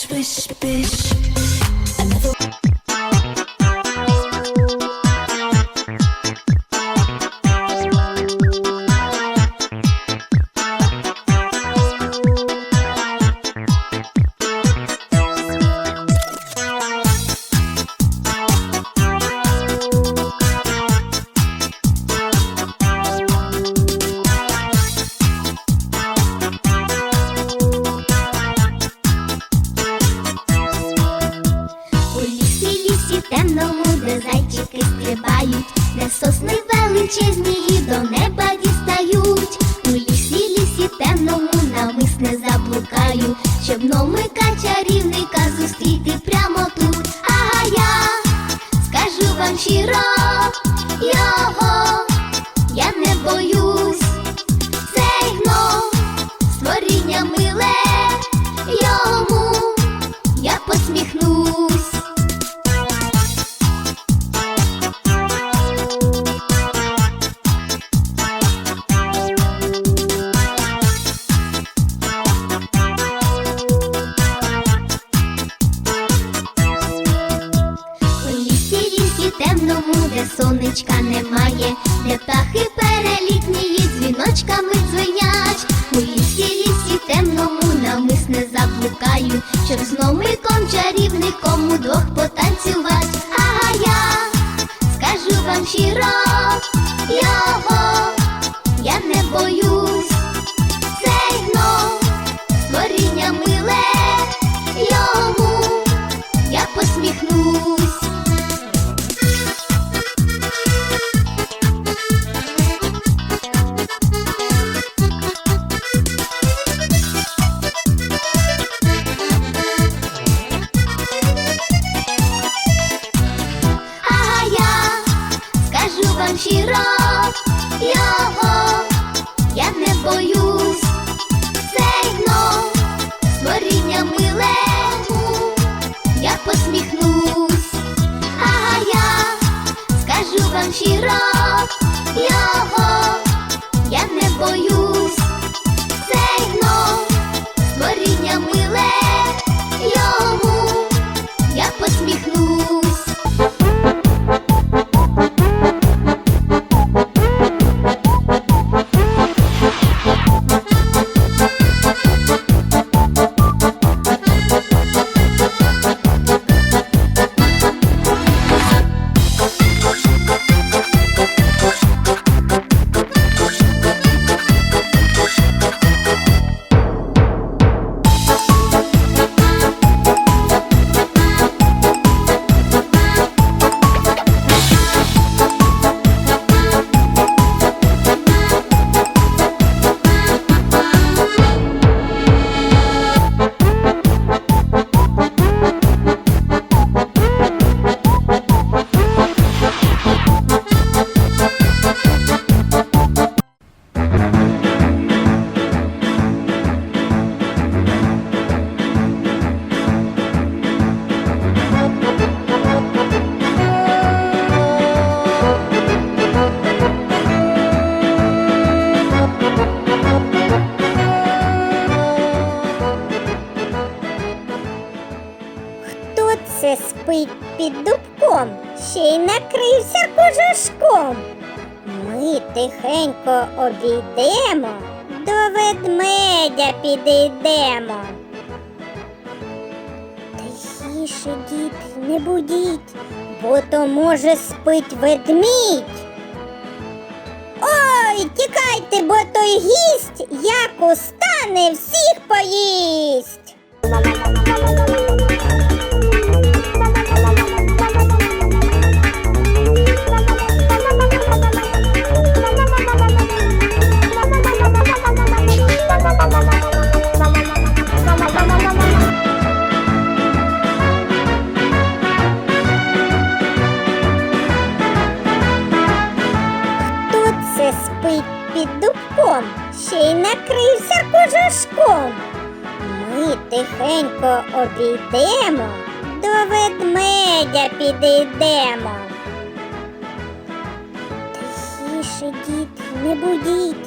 swish, swish. Another. Темному, де зайчики стрибають, де сосни величезні і до неба дістають. У лісі, лісі темному намисне заблукаю, щоб номика чарівника зустріти темному, де сонечка немає, де птахи перелітні дзвіночками дзвенять. У лісі, лісі темному намисне заблукаю, щоб з номиком чарівником удвох потанцювать. А я скажу вам щиро його, я не боюсь. Скажу вам щиро його, я не боюсь. Це дно створіння милему, я посміхнусь. А я скажу вам щиро його, це під дубком, ще й накрився кожушком? Ми тихенько обійдемо, до ведмедя підійдемо. Тихіше, діти, не будіть, бо то може спить ведмідь. Ой, тікайте, бо той гість, як устане, всіх поїсть. Тихенько обійдемо, до ведмедя підійдемо. Тихіше, діти, не будіть,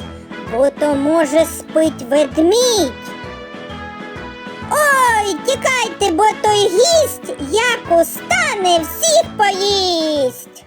бо то може спить ведмідь. Ой, тікайте, бо той гість, як устане, всіх поїсть.